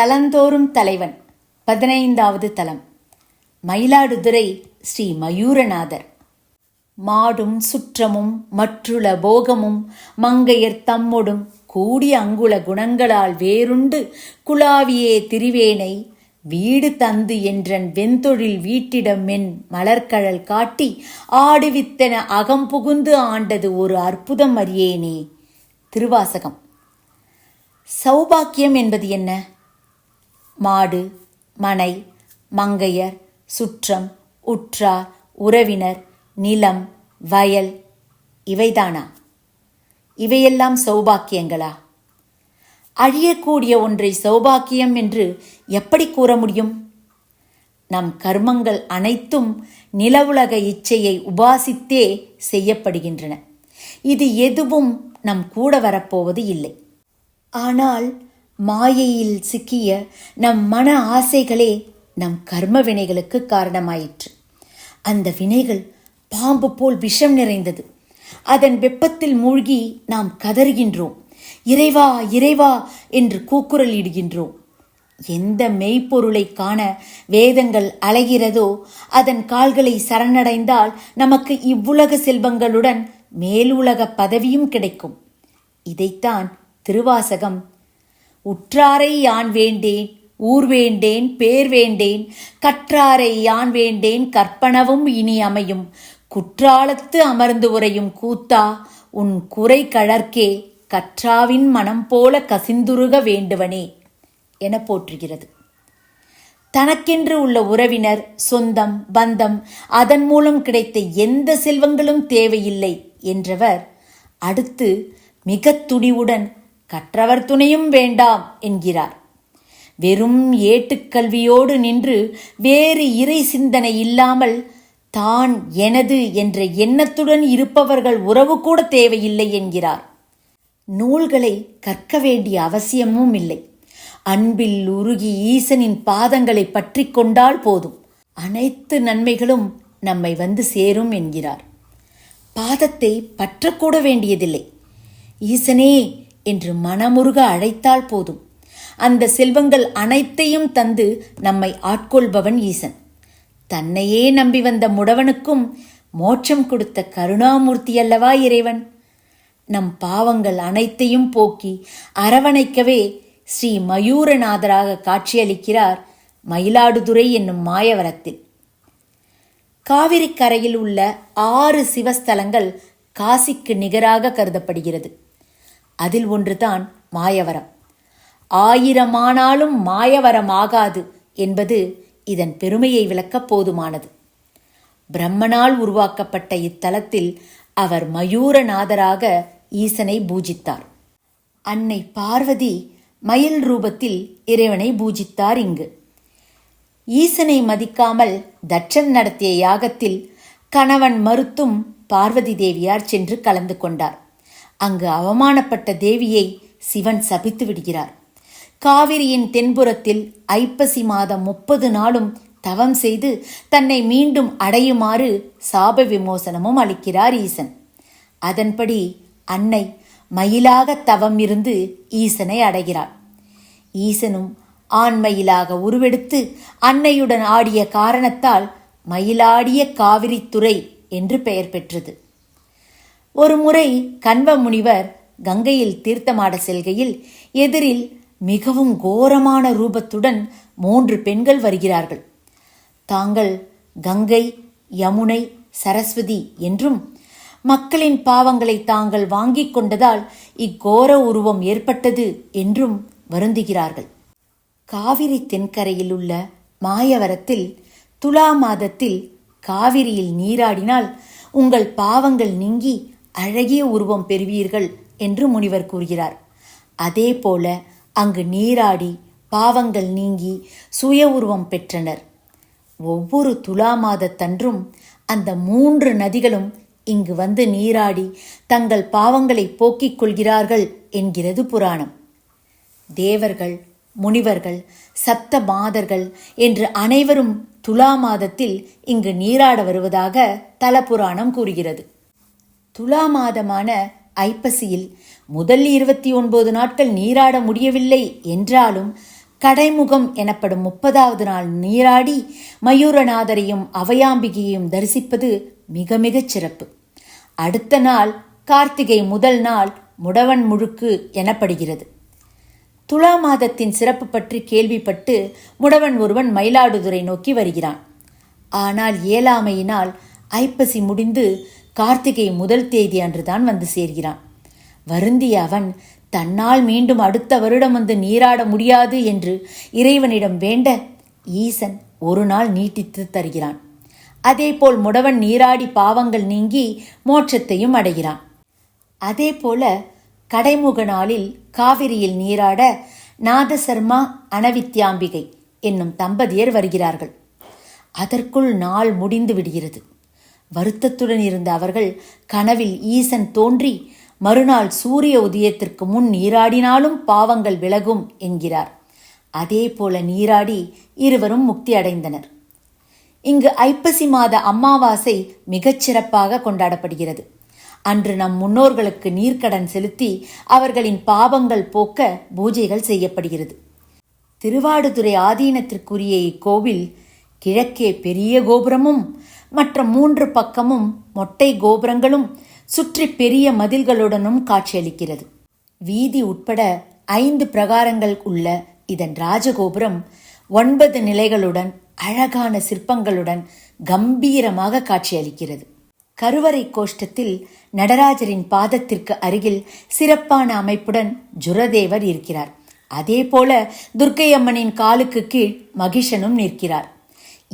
தலந்தோறும் தலைவன். பதினைந்தாவது தலம். மயிலாடுதுறை ஸ்ரீ மயூரநாதர். மாடும் சுற்றமும் மற்றுள போகமும் மங்கையர் தம்மொடும் கூடிய அங்குல குணங்களால் வேறுண்டு குலாவியே திரிவேனை வீடு தந்து என்றன் வெந்தொழில் வீட்டிடம் மென் மலர்கழல் காட்டி ஆடுவித்தன அகம் புகுந்து ஆண்டது ஒரு அற்புதம் அறியேனே. திருவாசகம். சௌபாக்கியம் என்பது என்ன? மாடு மனை மங்கையர் சுற்றம் உற்றார் உறவினர் நிலம் வயல் இவைதானா? இவையெல்லாம் சௌபாக்கியங்களா? அழியக்கூடிய ஒன்றை சௌபாக்கியம் என்று எப்படி கூற முடியும்? நம் கர்மங்கள் அனைத்தும் நிலவுலக இச்சையை உபாசித்தே செய்யப்படுகின்றன. இது எதுவும் நம் கூட வரப்போவது இல்லை. ஆனால் மாயையில் சிக்கிய நம் மன ஆசைகளே நம் கர்ம வினைகளுக்கு காரணமாயிற்று. அந்த வினைகள் பாம்பு போல் விஷம் நிறைந்தது. அதன் வெப்பத்தில் மூழ்கி நாம் கதறுகின்றோம். இறைவா இறைவா என்று கூக்குரல் இடுகின்றோம். எந்த மெய்ப்பொருளை காண வேதங்கள் அலைகிறதோ அதன் கால்களை சரணடைந்தால் நமக்கு இவ்வுலக செல்வங்களுடன் மேலுலக பதவியும் கிடைக்கும். இதைத்தான் திருவாசகம் உற்றாரை யான் வேண்டேன்? ஊர் வேண்டேன்? பேர் வேண்டேன்? கற்றாரை யான் வேண்டேன்? கற்பனவும் இனி அமையும். குற்றாலத்து அமர்ந்து உரையும் கூத்தா உன் குறை கழற்கே கற்றாவின் மனம் போல கசிந்துருக வேண்டுவனே என போற்றுகிறது. தனக்கென்று உள்ள உறவினர் சொந்தம் பந்தம் அதன் மூலம் கிடைத்த எந்த செல்வங்களும் தேவையில்லை என்றவர் அடுத்து மிக துணிவுடன் கற்றவர் துணையும் வேண்டாம் என்கிறார். வெறும் ஏட்டுக்கல்வியோடு நின்று வேறு இறை சிந்தனை இல்லாமல் தான் எனது என்ற எண்ணத்துடன் இருப்பவர்கள் உறவு கூட தேவையில்லை என்கிறார். நூல்களை கற்க வேண்டிய அவசியமும் இல்லை. அன்பில் உருகி ஈசனின் பாதங்களை பற்றி கொண்டால் போதும். அனைத்து நன்மைகளும் நம்மை வந்து சேரும் என்கிறார். பாதத்தை பற்றக்கூட வேண்டியதில்லை. ஈசனே என்று மனமுருக அழைத்தால் போதும். அந்த செல்வங்கள் அனைத்தையும் தந்து நம்மை ஆட்கொள்பவன் ஈசன். தன்னையே நம்பி வந்த முடவனுக்கும் மோட்சம் கொடுத்த கருணாமூர்த்தி அல்லவா இறைவன்? நம் பாவங்கள் அனைத்தையும் போக்கி அரவணைக்கவே ஸ்ரீ மயூரநாதராக காட்சியளிக்கிறார் மயிலாடுதுறை என்னும் மாயவரத்தில். காவிரி கரையில் உள்ள ஆறு சிவஸ்தலங்கள் காசிக்கு நிகராக கருதப்படுகிறது. அதில் ஒன்றுதான் மாயவரம். ஆயிரமானாலும் மாயவரம் ஆகாது என்பது இதன் பெருமையை விளக்கப் போதுமானது. பிரம்மனால் உருவாக்கப்பட்ட இத்தலத்தில் அவர் மயூரநாதராக ஈசனை பூஜித்தார். அன்னை பார்வதி மயில் ரூபத்தில் இறைவனை பூஜித்தார் இங்கு. ஈசனை மதிக்காமல் தட்சன் நடத்திய யாகத்தில் கணவன் மறுத்தும் பார்வதி தேவியார் சென்று கலந்து கொண்டார். அங்கு அவமானப்பட்ட தேவியை சிவன் சபித்து விடுகிறார். காவிரியின் தென்புறத்தில் ஐப்பசி மாதம் முப்பது நாளும் தவம் செய்து தன்னை மீண்டும் அடையுமாறு சாப விமோசனமும் அளிக்கிறார் ஈசன். அதன்படி அன்னை மயிலாக தவம் இருந்து ஈசனை அடைகிறாள். ஈசனும் ஆண்மயிலாக உருவெடுத்து அன்னையுடன் ஆடிய காரணத்தால் மயிலாடிய காவிரித்துறை என்று பெயர் பெற்றது. ஒரு முறை கண்வ முனிவர் கங்கையில் தீர்த்தமாட செல்கையில் எதிரில் மிகவும் கோரமான ரூபத்துடன் மூன்று பெண்கள் வருகிறார்கள். தாங்கள் கங்கை யமுனை சரஸ்வதி என்றும் மக்களின் பாவங்களை தாங்கள் வாங்கிக் கொண்டதால் இக்கோர உருவம் ஏற்பட்டது என்றும் வருந்துகிறார்கள். காவிரி தென்கரையில் உள்ள மாயவரத்தில் துலா மாதத்தில் காவிரியில் நீராடினால் உங்கள் பாவங்கள் நீங்கி அழகிய உருவம் பெறுவீர்கள் என்று முனிவர் கூறுகிறார். அதே போல அங்கு நீராடி பாவங்கள் நீங்கி சுய உருவம் பெற்றனர். ஒவ்வொரு துலா மாதத்தன்றும் அந்த மூன்று நதிகளும் இங்கு வந்து நீராடி தங்கள் பாவங்களை போக்கிக் கொள்கிறார்கள் என்கிறது புராணம். தேவர்கள் முனிவர்கள் சப்த மாதர்கள் என்று அனைவரும் துலா மாதத்தில் இங்கு நீராட வருவதாக தல புராணம் கூறுகிறது. துலா மாதமான ஐப்பசியில் முதல் இருபத்தி ஒன்பது நாட்கள் நீராட முடியவில்லை என்றாலும் கடைமுகம் எனப்படும் முப்பதாவது நாள் நீராடி மயூரநாதரையும் அவையாம்பிகையையும் தரிசிப்பது மிக மிகச் சிறப்பு. அடுத்த நாள் கார்த்திகை முதல் நாள் முடவன் முழுக்கு எனப்படுகிறது. துலா மாதத்தின் சிறப்பு பற்றி கேள்விப்பட்டு முடவன் ஒருவன் மயிலாடுதுறை நோக்கி வருகிறான். ஆனால் ஏலாமையினால் ஐப்பசி முடிந்து கார்த்திகை முதல் தேதி அன்றுதான் வந்து சேர்கிறான். வருந்திய அவன் தன்னால் மீண்டும் அடுத்த வருடம் வந்து நீராட முடியாது என்று இறைவனிடம் வேண்ட ஈசன் ஒரு நாள் நீட்டித்து தருகிறான். அதேபோல் முடவன் நீராடி பாவங்கள் நீங்கி மோட்சத்தையும் அடைகிறான். அதேபோல கடைமுக நாளில் காவிரியில் நீராட நாதசர்மா அனவித்யாம்பிகை என்னும் தம்பதியர் வருகிறார்கள். அதற்குள் நாள் முடிந்து விடுகிறது. வருத்தத்துடன் இருந்த அவர்கள் கனவில் ஈசன் தோன்றி மறுநாள் சூரிய உதயத்திற்கு முன் நீராடினாலும் பாவங்கள் விலகும் என்கிறார். அதே போல நீராடி இருவரும் முக்தி அடைந்தனர். இங்கு ஐப்பசி மாத அமாவாசை மிகச்சிறப்பாக கொண்டாடப்படுகிறது. அன்று நம் முன்னோர்களுக்கு நீர்க்கடன் செலுத்தி அவர்களின் பாவங்கள் போக்க பூஜைகள் செய்யப்படுகிறது. திருவாடுதுறை ஆதீனத்திற்குரிய இக்கோவில் கிழக்கே பெரிய கோபுரமும் மற்ற மூன்று பக்கமும் மொட்டை கோபுரங்களும் சுற்றி பெரிய மதில்களுடனும் காட்சியளிக்கிறது. வீதி உட்பட ஐந்து பிரகாரங்கள் உள்ள இதன் ராஜகோபுரம் ஒன்பது நிலைகளுடன் அழகான சிற்பங்களுடன் கம்பீரமாக காட்சியளிக்கிறது. கருவறை கோஷ்டத்தில் நடராஜரின் பாதத்திற்கு அருகில் சிறப்பான அமைப்புடன் ஜுரதேவர் இருக்கிறார். அதேபோல துர்க்கையம்மனின் காலுக்கு கீழ் மகிஷனும் நிற்கிறார்.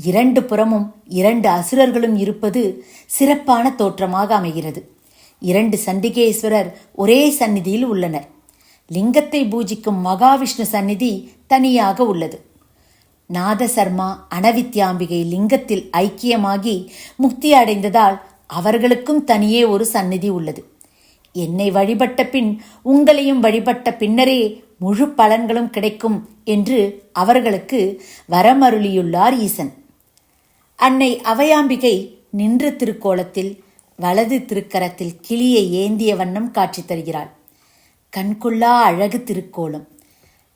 இரண்டு புறமும் இரண்டு அசுரர்களும் இருப்பது சிறப்பான தோற்றமாக அமைகிறது. இரண்டு சண்டிகேஸ்வரர் ஒரே சந்நிதியில் உள்ளனர். லிங்கத்தை பூஜிக்கும் மகாவிஷ்ணு சந்நிதி தனியாக உள்ளது. நாதசர்மா அனவித்யாம்பிகை லிங்கத்தில் ஐக்கியமாகி முக்தி அடைந்ததால் அவர்களுக்கும் தனியே ஒரு சந்நிதி உள்ளது. என்னை வழிபட்ட பின் உங்களையும் வழிபட்ட பின்னரே முழு பலன்களும் கிடைக்கும் என்று அவர்களுக்கு வரமருளியுள்ளார் ஈசன். அன்னை அவையாம்பிகை நின்ற திருக்கோலத்தில் வலது திருக்கரத்தில் கிளியை ஏந்திய வண்ணம் காட்சி தருகிறாள். கண்கொள்ளா அழகு திருக்கோலம்.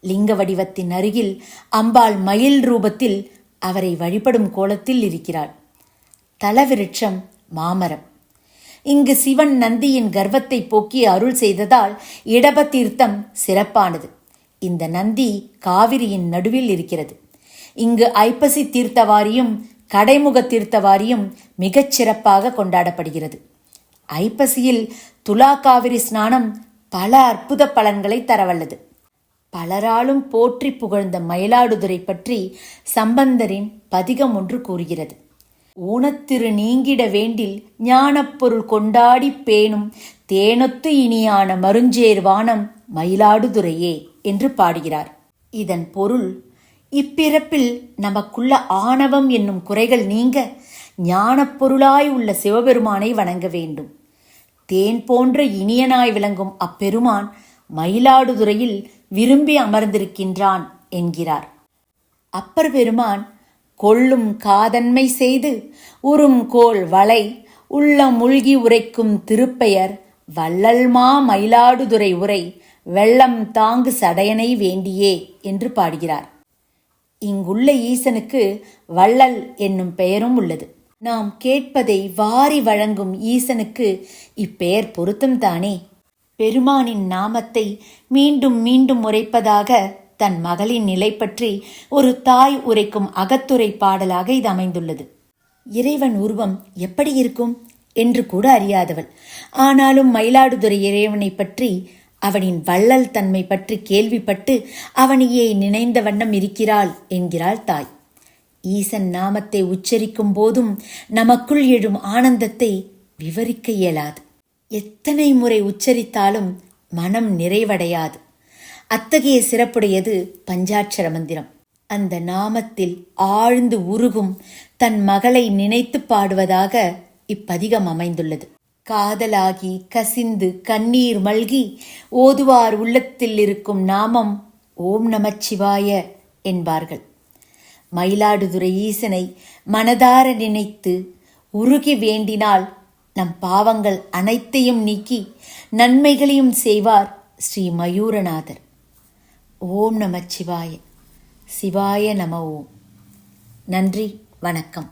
லிங்க வடிவத்தின் அருகில் அம்பாள் மயில் ரூபத்தில் அவரை வழிபடும் கோலத்தில் இருக்கிறாள். தலவிருட்சம் மாமரம். இங்கு சிவன் நந்தியின் கர்வத்தை போக்கி அருள் செய்ததால் இடப தீர்த்தம் சிறப்பானது. இந்த நந்தி காவிரியின் நடுவில் இருக்கிறது. இங்கு ஐப்பசி தீர்த்தவாரியும் கடைமுக தீர்த்தவாரியும் மிகச் சிறப்பாக கொண்டாடப்படுகிறது. ஐப்பசியில் துலா காவிரி ஸ்நானம் பல அற்புத பலன்களை தரவல்லது. பலராலும் போற்றி புகழ்ந்த மயிலாடுதுறை பற்றி சம்பந்தரின் பதிகம் ஒன்று கூறுகிறது. ஊனத்திரு நீங்கிட வேண்டில் ஞானப்பொருள் கொண்டாடி பேணும் தேனொத்து இனியான மருஞ்சேர் வானம் மயிலாடுதுறையே என்று பாடுகிறார். இதன் பொருள் இப்பிறப்பில் நமக்குள்ள ஆணவம் என்னும் குறைகள் நீங்க ஞானப் பொருளாய் உள்ள சிவபெருமானை வணங்க வேண்டும். தேன் போன்ற இனியனாய் விளங்கும் அப்பெருமான் மயிலாடுதுறையில் விரும்பி அமர்ந்திருக்கின்றான் என்கிறார். அப்பர் பெருமான் கொள்ளும் காதன்மை செய்து உறும் கோல் வளை உள்ள மூழ்கி உரைக்கும் திருப்பெயர் வள்ளல்மா மயிலாடுதுறை உரை வெள்ளம் தாங்கு சடையனை வேண்டியே என்று பாடுகிறார். இங்குள்ள ஈசனுக்கு வள்ளல் என்னும் பெயரும் உள்ளது. நாம் கேட்பதை வாரி வழங்கும் ஈசனுக்கு இப்பெயர் பொருத்தம் தானே. பெருமானின் நாமத்தை மீண்டும் மீண்டும் உரைப்பதாக தன் மகளின் நிலை பற்றி ஒரு தாய் உரைக்கும் அகத்துரை பாடலாக இது அமைந்துள்ளது. இறைவன் உருவம் எப்படி இருக்கும்? என்று கூட அறியாதவள். ஆனாலும் மயிலாடுதுறை இறைவனை பற்றி அவனின் வள்ளல் தன்மை பற்றி கேள்விப்பட்டு அவனையே நினைந்த வண்ணம் இருக்கிறாள் என்கிறாள் தாய். ஈசன் நாமத்தை உச்சரிக்கும் போதும் நமக்குள் எழும் ஆனந்தத்தை விவரிக்க இயலாது. எத்தனை முறை உச்சரித்தாலும் மனம் நிறைவடையாது. அத்தகைய சிறப்புடையது பஞ்சாட்சர மந்திரம். அந்த நாமத்தில் ஆழ்ந்து உருகும் தன் மகளை நினைத்து பாடுவதாக இப்பதிகம் அமைந்துள்ளது. காதலாகி கசிந்து கண்ணீர் மல்கி ஓதுவார் உள்ளத்தில் இருக்கும் நாமம் ஓம் நமச்சிவாய என்பார்கள். மயிலாடுதுறை ஈசனை மனதார நினைத்து உருகி வேண்டினால் நம் பாவங்கள் அனைத்தையும் நீக்கி நன்மைகளையும் செய்வார் ஸ்ரீ மயூரநாதர். ஓம் நமச்சிவாய. சிவாய நம ஓம். நன்றி வணக்கம்.